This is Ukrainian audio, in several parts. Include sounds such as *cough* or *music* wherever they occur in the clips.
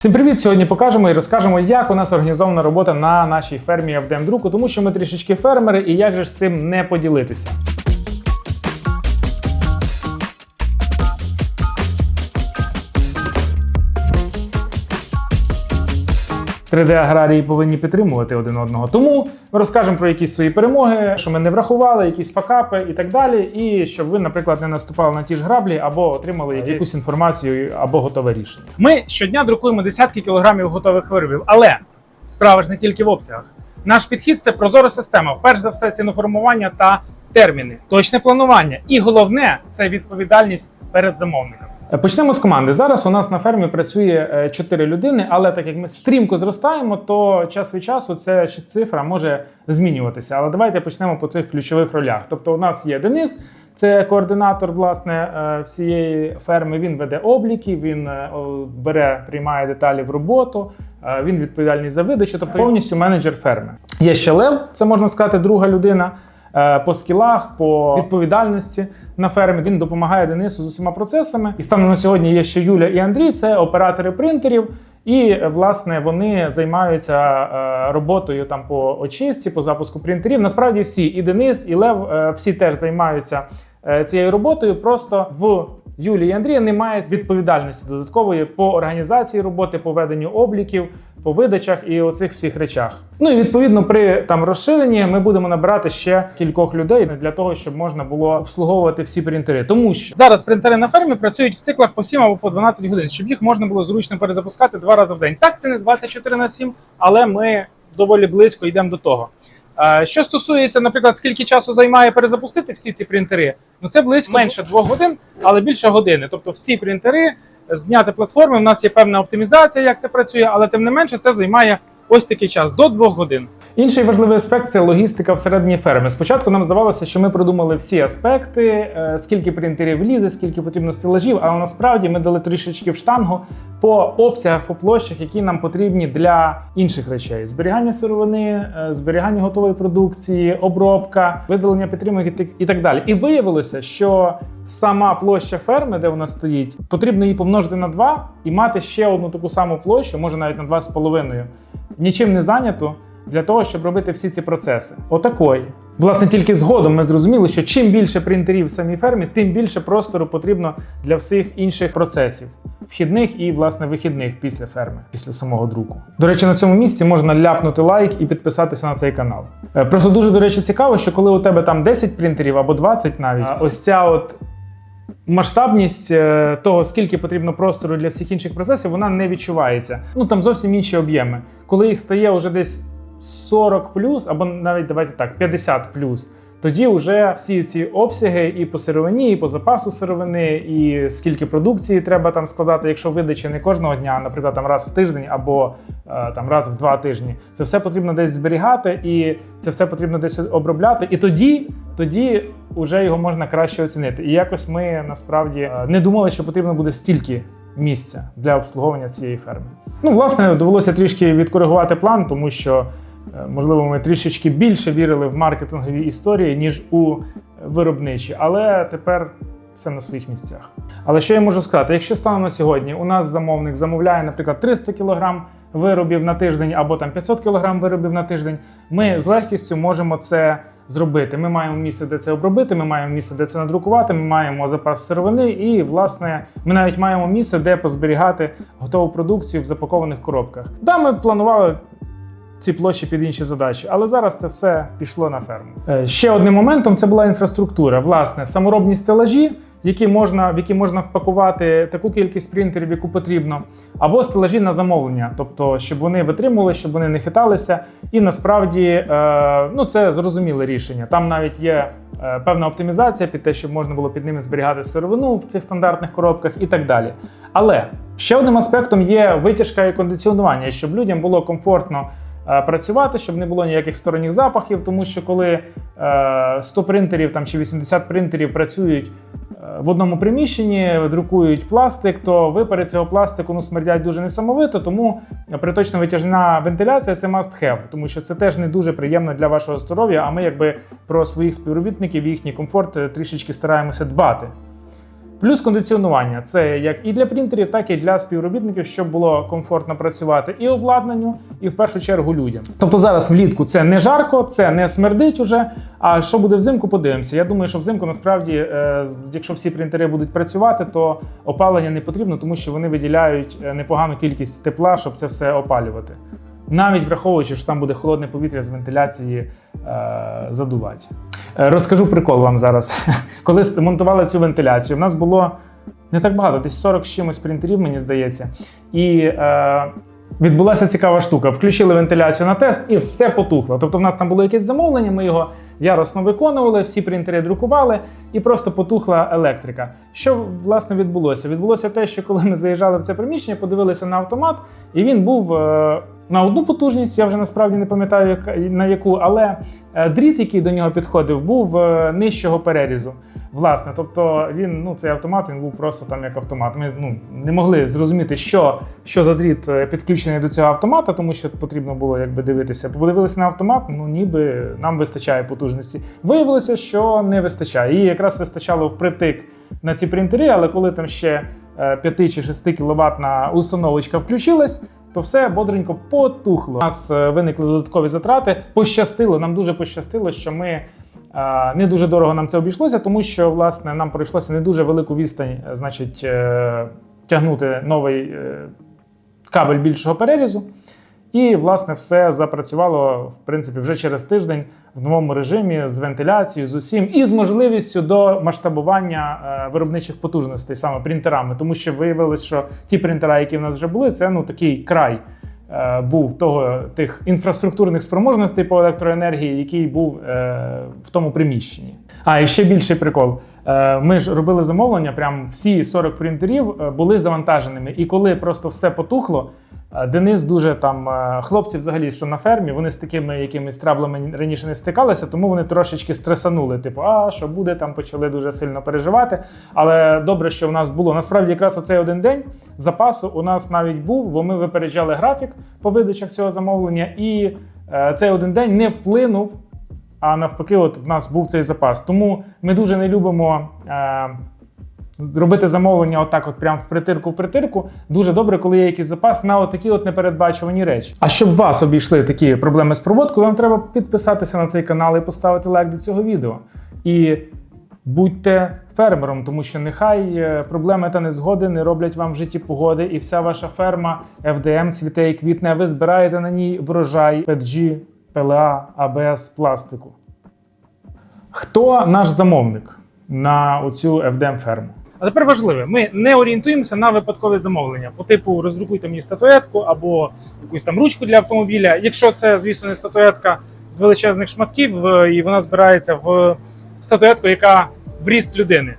Всім привіт! Сьогодні покажемо і розкажемо, як у нас організована робота на нашій фермі FDM Друку, тому що ми трішечки фермери, і як же ж цим не поділитися. 3D-аграрії повинні підтримувати один одного. Тому ми розкажемо про якісь свої перемоги, що ми не врахували, якісь факапи і так далі. І щоб ви, наприклад, не наступали на ті ж граблі або отримали якусь інформацію або готове рішення. Ми щодня друкуємо десятки кілограмів готових виробів, але справа ж не тільки в обсягах. Наш підхід це прозора система. Перш за все, ціноформування та терміни, точне планування. І головне це відповідальність перед замовником. Е, Почнемо з команди. Зараз у нас на фермі працює 4 людини, але так як ми стрімко зростаємо, то час від часу ця цифра може змінюватися. Але давайте почнемо по цих ключових ролях. Тобто, у нас є Денис, це координатор власне е, всієї ферми. Він веде обліки, він е, бере, приймає деталі в роботу. е, Він відповідальний за видачу, тобто повністю менеджер ферми. Є ще Лев, це можна сказати, друга людина. Е, По скілах, по відповідальності на фермі він допомагає Денису з усіма процесами. І станом на сьогодні є ще Юля і Андрій, це оператори принтерів. І власне вони займаються е, роботою там по очистці, по запуску принтерів. Насправді всі, і Денис, і Лев, е, всі теж займаються цією роботою. Просто в Юлії і Андрія немає відповідальності додаткової по організації роботи, по веденню обліків, по видачах і оцих всіх речах. Ну і відповідно при там розширенні ми будемо набирати ще кількох людей для того, щоб можна було обслуговувати всі принтери. Тому що зараз принтери на фермі працюють в циклах по 7 або по 12 годин, щоб їх можна було зручно перезапускати два рази в день. Так, це не 24 на 7, але ми доволі близько йдемо до того. Що стосується, наприклад, скільки часу займає перезапустити всі ці принтери, ну це близько менше двох годин, але більше години. Тобто всі принтери зняти платформи. У нас є певна оптимізація, як це працює, але тим не менше це займає ось такий час до двох годин. Інший важливий аспект це логістика всередині ферми. Спочатку нам здавалося, що ми продумали всі аспекти, е, скільки принтерів лізе, скільки потрібно стелажів, але насправді ми дали трішечки в штангу по обсягах, по площах, які нам потрібні для інших речей: зберігання сировини, е, зберігання готової продукції, обробка, видалення підтримок і так- далі. І виявилося, що сама площа ферми, де вона стоїть, потрібно її помножити на 2 і мати ще одну таку саму площу, може навіть на 2,5, нічим не зайняту для того, щоб робити всі ці процеси. Отакої. Власне, тільки згодом ми зрозуміли, що чим більше принтерів в самій фермі, тим більше простору потрібно для всіх інших процесів. Вхідних і власне вихідних після ферми, після самого друку. До речі, на цьому місці можна ляпнути лайк і підписатися на цей канал. Е, Просто дуже до речі цікаво, що коли у тебе там 10 принтерів або 20 навіть, ось ця от масштабність е, того, скільки потрібно простору для всіх інших процесів, вона не відчувається. Ну там зовсім інші об'єми. Коли їх стає вже десь 40 або навіть давайте так, 50 Тоді вже всі ці обсяги і по сировині, і по запасу сировини, і скільки продукції треба там складати, якщо видача не кожного дня, наприклад, там раз в тиждень або е, там раз в два тижні. Це все потрібно десь зберігати, і це все потрібно десь обробляти. І тоді, тоді вже його можна краще оцінити. І якось ми насправді е, не думали, що потрібно буде стільки місця для обслуговування цієї ферми. Ну, власне, довелося трішки відкоригувати план, тому що. Е, Можливо, ми трішечки більше вірили в маркетингові історії, ніж у виробничі, але тепер все на своїх місцях. Але що я можу сказати? Якщо станом на сьогодні у нас замовник замовляє, наприклад, 300 кг виробів на тиждень або там 500 кг виробів на тиждень, ми з легкістю можемо це зробити. Ми маємо місце, де це обробити, ми маємо місце, де це надрукувати, ми маємо запас сировини, і власне ми навіть маємо місце, де позберігати готову продукцію в запакованих коробках. Да, ми планували ці площі під інші задачі. Але зараз це все пішло на ферму. Е, Ще одним моментом це була інфраструктура. Власне, саморобні стелажі, які можна, в які можна впакувати таку кількість принтерів, яку потрібно, або стелажі на замовлення, тобто, щоб вони витримували, щоб вони не хиталися. І насправді е, ну, це зрозуміле рішення. Там навіть є е, певна оптимізація під те, щоб можна було під ними зберігати сировину в цих стандартних коробках і так далі. Але ще одним аспектом є витяжка і кондиціонування, щоб людям було комфортно працювати, щоб не було ніяких сторонніх запахів, тому що коли е, 100 принтерів там, чи 80 принтерів працюють е, в одному приміщенні, друкують пластик, то випари цього пластику ну, смердять дуже несамовито, тому приточна витяжна вентиляція це must have, тому що це теж не дуже приємно для вашого здоров'я, а ми якби про своїх співробітників, їхній комфорт е, трішечки стараємося дбати. Плюс кондиціонування це як і для принтерів, так і для співробітників, щоб було комфортно працювати і обладнанню, і в першу чергу людям. Тобто зараз влітку це не жарко, це не смердить уже. А що буде взимку, подивимося. Я думаю, що взимку насправді, е, якщо всі принтери будуть працювати, то опалення не потрібно, тому що вони виділяють е, непогану кількість тепла, щоб це все опалювати. Навіть враховуючи, що там буде холодне повітря з вентиляції е, задувати. Е, Розкажу прикол вам зараз. *laughs* Коли монтували цю вентиляцію, в нас було не так багато, десь 40 з чимось принтерів, мені здається. І е, відбулася цікава штука. Включили вентиляцію на тест і все потухло. Тобто, в нас там було якесь замовлення, ми його яросно виконували, всі принтери друкували, і просто потухла електрика. Що власне відбулося? Відбулося те, що коли ми заїжджали в це приміщення, подивилися на автомат, і він був. е, на одну потужність, я вже насправді не пам'ятаю, на яку, але е, дріт, який до нього підходив, був е, нижчого перерізу. Власне, тобто він, ну цей автомат, він був просто там як автомат. Ми ну, не могли зрозуміти, що, що за дріт е, підключений до цього автомата, тому що потрібно було якби дивитися. Подивилися на автомат, ну ніби нам вистачає потужності. Виявилося, що не вистачає. Її якраз вистачало впритик на ці принтери, але коли там ще 5 чи 6 кіловатна установочка включилась, то все бодренько потухло. У нас е, виникли додаткові затрати. Пощастило, нам дуже пощастило, що ми. е, Не дуже дорого нам це обійшлося, тому що власне нам пройшлося не дуже велику відстань, е, значить, тягнути новий кабель більшого перерізу. І, власне, все запрацювало в принципі вже через тиждень в новому режимі з вентиляцією, з усім, і з можливістю до масштабування е, виробничих потужностей саме принтерами, тому що виявилось, що ті принтера, які в нас вже були, це ну такий край. е, Був того тих інфраструктурних спроможностей по електроенергії, який був е, в тому приміщенні. А і ще більший прикол. Е, Ми ж робили замовлення, прям всі 40 принтерів були завантаженими. І коли просто все потухло, Денис дуже там е, хлопці, взагалі, що на фермі, вони з такими якимись траблами раніше не стикалися, тому вони трошечки стресанули. Типу, а що буде, там почали дуже сильно переживати. Але добре, що в нас було. Насправді, якраз оцей один день запасу у нас навіть був, бо ми випереджали графік по видачах цього замовлення, і е, цей один день не вплинув а навпаки, от в нас був цей запас. Тому ми дуже не любимо е, робити замовлення отак, от прям в притирку в притирку. Дуже добре, коли є якийсь запас на отакі от непередбачувані речі. А щоб вас обійшли такі проблеми з проводкою, вам треба підписатися на цей канал і поставити лайк до цього відео. І будьте фермером, тому що нехай е, проблеми та незгоди не роблять вам в житті погоди, і вся ваша ферма FDM цвіте і квітне. Ви збираєте на ній врожай PETG, PLA, ABS, пластику. Хто наш замовник на оцю FDM ферму? А тепер важливе, ми не орієнтуємося на випадкове замовлення. По типу роздрукуйте мені статуетку або якусь там ручку для автомобіля. Якщо це, звісно, не статуетка з величезних шматків, е, і вона збирається в статуетку, яка в ріст людини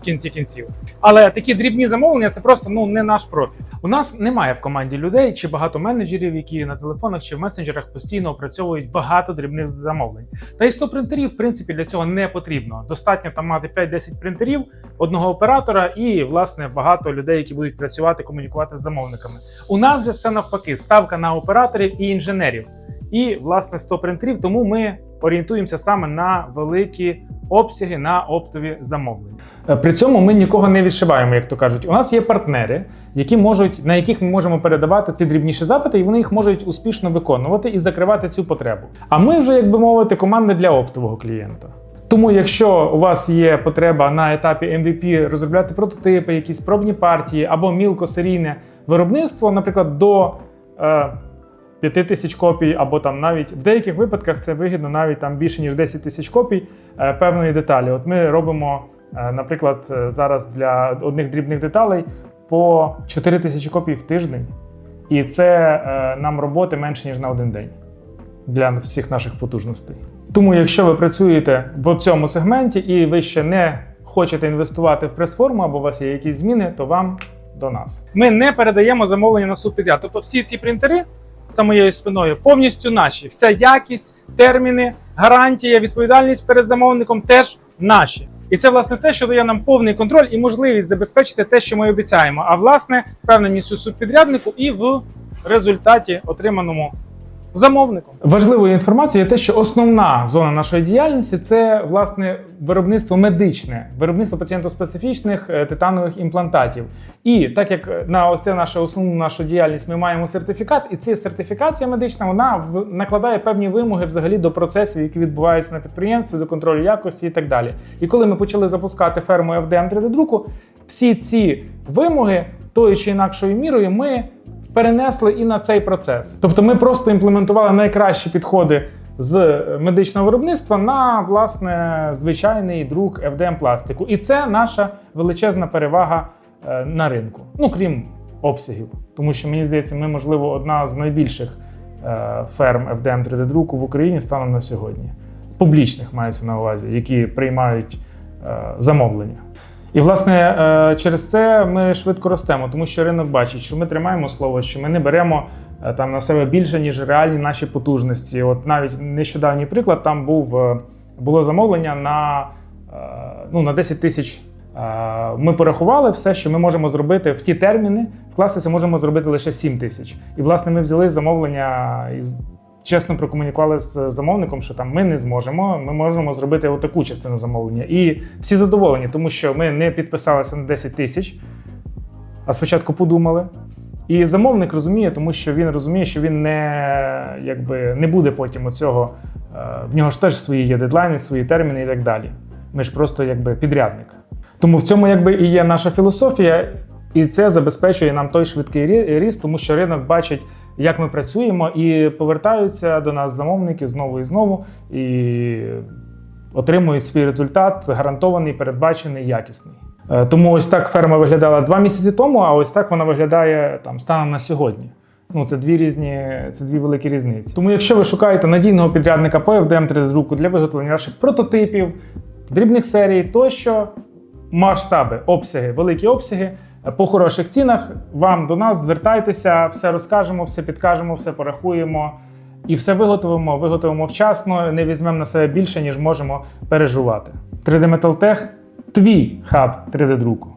кінці кінців. Але такі дрібні замовлення це просто ну не наш профіль. У нас немає в команді людей чи багато менеджерів, які на телефонах чи в месенджерах постійно опрацьовують багато дрібних замовлень. Та й 100 принтерів, в принципі, для цього не потрібно. Достатньо там мати 5-10 принтерів, одного оператора і, власне, багато людей, які будуть працювати, комунікувати з замовниками. У нас же все навпаки, ставка на операторів і інженерів. І, власне, 100 принтерів, тому ми орієнтуємося саме на великі обсяги на оптові замовлення. Е, При цьому ми нікого не відшиваємо, як то кажуть. У нас є партнери, які можуть, на яких ми можемо передавати ці дрібніші запити, і вони їх можуть успішно виконувати і закривати цю потребу. А ми вже, як би мовити, команда для оптового клієнта. Тому, якщо у вас є потреба на етапі MVP розробляти прототипи, якісь пробні партії або мілкосерійне виробництво, наприклад, до е, 5 тисяч копій, або там навіть в деяких випадках це вигідно навіть там більше ніж 10 тисяч копій е, певної деталі. От ми робимо, е, наприклад, е, зараз для одних дрібних деталей по 4 тисячі копій в тиждень, і це нам роботи менше ніж на один день для всіх наших потужностей. Тому, якщо ви працюєте в цьому сегменті і ви ще не хочете інвестувати в прес-форму, або у вас є якісь зміни, то вам до нас. Ми не передаємо замовлення на субпідряд. Тобто всі ці принтери за моєю спиною повністю наші. Вся якість, терміни, гарантія, відповідальність перед замовником теж наші. І це власне те, що дає нам повний контроль і можливість забезпечити те, що ми обіцяємо. А власне, впевненість у субпідряднику і в результаті отриманому замовником. Важливою інформацією є те, що основна зона нашої діяльності це власне виробництво медичне, виробництво пацієнтоспецифічних е, титанових імплантатів. І так як на ось це нашу основну нашу діяльність ми маємо сертифікат, і ця сертифікація медична вона накладає певні вимоги взагалі до процесів, які відбуваються на підприємстві, до контролю якості і так далі. І коли ми почали запускати ферму FDM 3D друку, всі ці вимоги тою чи інакшою мірою ми перенесли і на цей процес. Тобто ми просто імплементували найкращі підходи з медичного виробництва на власне звичайний друк FDM пластику. І це наша величезна перевага е, на ринку. Ну крім обсягів, тому що мені здається, ми можливо одна з найбільших е, ферм FDM 3D друку в Україні станом на сьогодні. Публічних мається на увазі, які приймають е, замовлення. І власне е, через це ми швидко ростемо, тому що ринок бачить, що ми тримаємо слово, що ми не беремо е, там на себе більше, ніж реальні наші потужності. От навіть нещодавній приклад там був е, було замовлення на, ну, на 10 тисяч. Ми порахували все, що ми можемо зробити в ті терміни. Вкласти це можемо зробити лише 7 тисяч. І власне ми взяли замовлення і з- чесно прокомунікували з замовником, що там ми не зможемо. Ми можемо зробити отаку частину замовлення. І всі задоволені, тому що ми не підписалися на 10 тисяч, а спочатку подумали. І замовник розуміє, тому що він розуміє, що він не, якби, не буде потім оцього. е, В нього ж теж свої є дедлайни, свої терміни і так далі. Ми ж просто якби підрядник. Тому в цьому якби і є наша філософія, і це забезпечує нам той швидкий рі- ріст, тому що ринок бачить, як ми працюємо, і повертаються до нас замовники знову і знову, і отримують свій результат, гарантований, передбачений, якісний. Е, Тому ось так ферма виглядала два місяці тому, а ось так вона виглядає там станом на сьогодні. Ну, це дві різні, це дві великі різниці. Тому, якщо ви шукаєте надійного підрядника по FDM 3D друку для виготовлення ваших прототипів, дрібних серій, тощо масштаби, обсяги, великі обсяги по хороших цінах, вам до нас звертайтеся, все розкажемо, все підкажемо, все порахуємо і все виготовимо, виготовимо вчасно, не візьмемо на себе більше, ніж можемо переживати. 3D Metal Tech – твій хаб 3D друку.